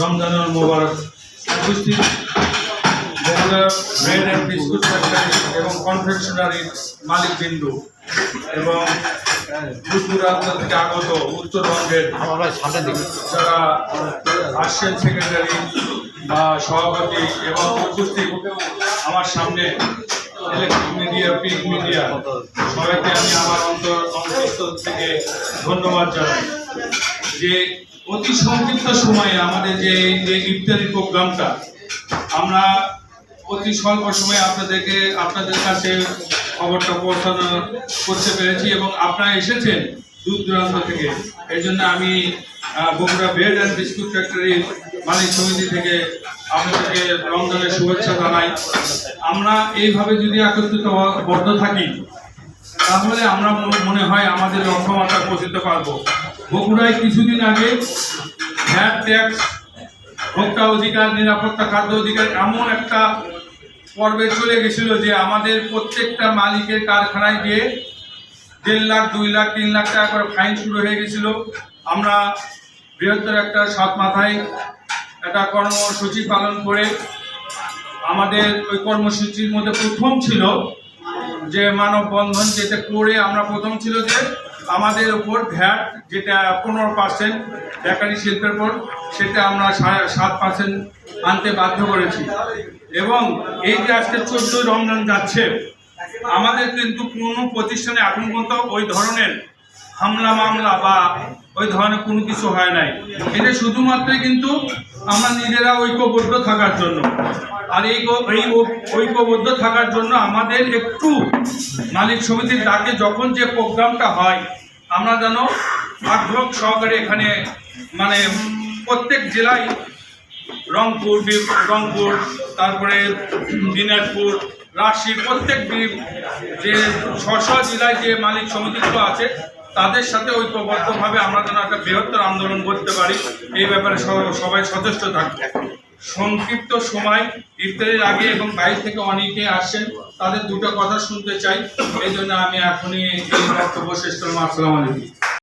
রমজানুল মোবারক। উপস্থিত bread and biscuit factory এবং কনফেকশনারি মালিক বিন্দু এবং দূর দূরান্ত থেকে আগত উত্তরবঙ্গের যারা আসছেন সেক্রেটারি বা সভাপতি এবং উপস্থিত আমার সামনে মিডিয়া প্রিন্ট মিডিয়া সবাইকে আমি আমার অন্তর অন্তঃস্থল থেকে ধন্যবাদ জানাই যে অতি সংক্ষিপ্ত সময়ে আমাদের যে যে ইফতারি প্রোগ্রামটা, আমরা অতি স্বল্প সময়ে আপনাদেরকে, আপনাদের কাছে খবরটা পৌঁছানো করতে পেরেছি এবং আপনারা এসেছেন দূর দূরান্ত থেকে। এই জন্য আমি বগুড়া ব্রেড অ্যান্ড বিস্কুট ফ্যাক্টরির মালিক সমিতি থেকে আপনাদেরকে রমজানের শুভেচ্ছা জানাই। আমরা এইভাবে যদি একত্রিত বদ্ধ থাকি, তাহলে আমরা মনে হয় আমাদের লক্ষ্যমাত্রা পৌঁছতে পারব। বগুড়ায় কিছুদিন আগে ভ্যাট ট্যাক্স, ভোক্তা অধিকার, নিরাপত্তা, খাদ্য অধিকার এমন একটা পর্বে চলে গেছিল যে আমাদের প্রত্যেকটা মালিকের কারখানায় গিয়ে দেড় লাখ, দুই লাখ, তিন লাখ টাকা করে ফাইন শুরু হয়ে গেছিল। আমরা বৃহত্তর একটা সাত মাথায় একটা কর্মসূচি পালন করে আমাদের ওই কর্মসূচির মধ্যে প্রথম ছিল যে মানববন্ধন যেটা করে আমরা প্রথম ছিল যে আমাদের উপর ভ্যাট, যেটা পনেরো পার্সেন্ট বেকারি শিল্পের উপর, সেটা আমরা সাত পার্সেন্ট আনতে বাধ্য করেছি। এবং এই যে আজকে চোদ্দই রমজান যাচ্ছে, আমাদের কিন্তু কোনো প্রতিষ্ঠানে এখন পর্যন্ত ওই ধরনের হামলা, মামলা বা ওই ধরনের কোনো কিছু হয় নাই। এটা শুধুমাত্র কিন্তু আমরা নিজেরা ঐক্যবদ্ধ থাকার জন্য। আর এই এই ঐক্যবদ্ধ থাকার জন্য আমাদের একটু মালিক সমিতির ডাকে যখন যে প্রোগ্রামটা হয়, আমরা যেন আগ্রহ সহকারে এখানে মানে প্রত্যেক জেলায় রংপুর রংপুর, তারপরে দিনাজপুর, রাজশাহী প্রত্যেক যে স্ব জেলায় যে মালিক সমিতিগুলো আছে তাদের সাথে ঐক্যবদ্ধভাবে আমরা যেন একটা বৃহত্তর আন্দোলন করতে পারি, এই ব্যাপারে সবাই সচেষ্ট থাকবে সংক্ষিপ্ত সময় ইফতারের আগে এবং বাইরে থেকে অনেকে আসেন, তাদের দুটো কথা শুনতে চাই। এই জন্য আমি এখনই এই বক্তব্য শেষ করলাম। আসসালামু আলাইকুম।